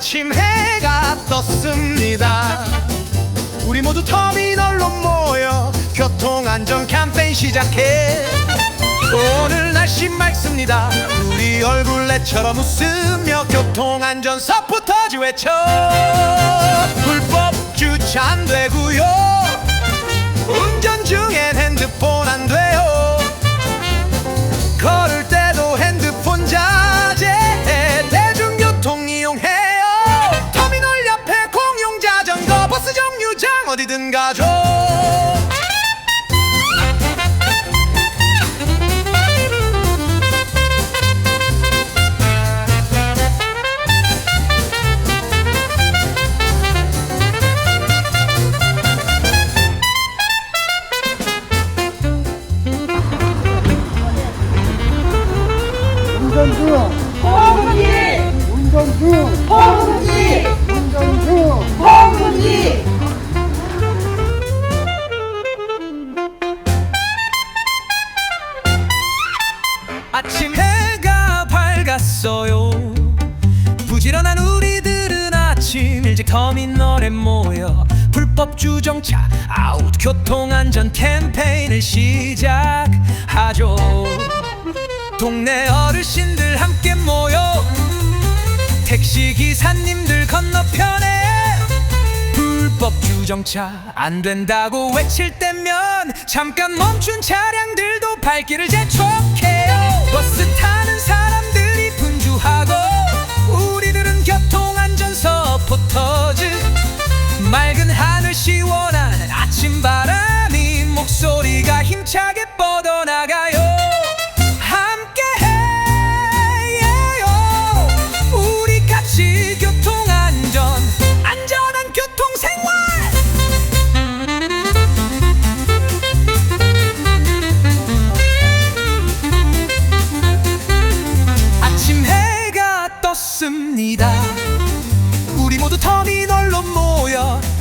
아침 해가 떴습니다. 우리 모두 터미널로 모여 교통안전 캠페인 시작해. 오늘 날씨 맑습니다. 우리 얼굴 내처럼 웃으며 교통안전 서포터즈 외쳐. 불법 주차 안 되고요. 운전 중에 어디든 가죠 운전 중! 홍문지 운전 중! 홍문지 운전 중! 홍문지 밝았어요. 부지런한 우리들은 아침 일찍 터미널에 모여 불법 주정차 아웃 교통안전 캠페인을 시작하죠. 동네 어르신들 함께 모여 택시 기사님들 건너편에 불법 주정차 안 된다고 외칠 때면 잠깐 멈춘 차량들도 발길을 재촉해요. 버스 타 시원한 아침 바람이 목소리가 힘차게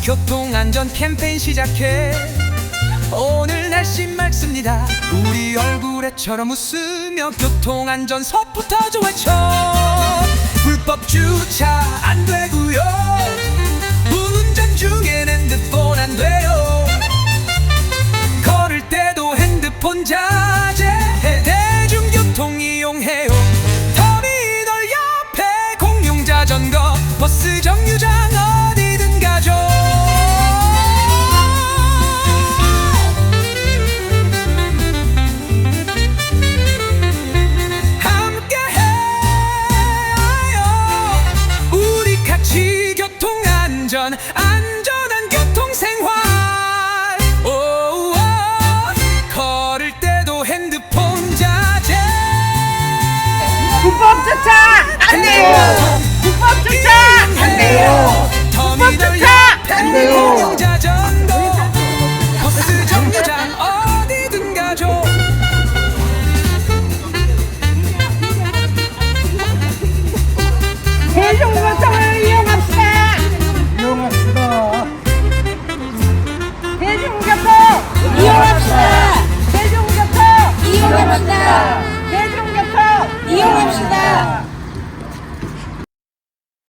교통안전 캠페인 시작해. 오늘 날씨 맑습니다. 우리 얼굴에처럼 웃으며 교통안전 서부터 외쳐 불법 주차 안 되고요 안전 안전한 교통생활. 오오. 걸을 때도 핸드폰 자제. 불법 주차 안 돼요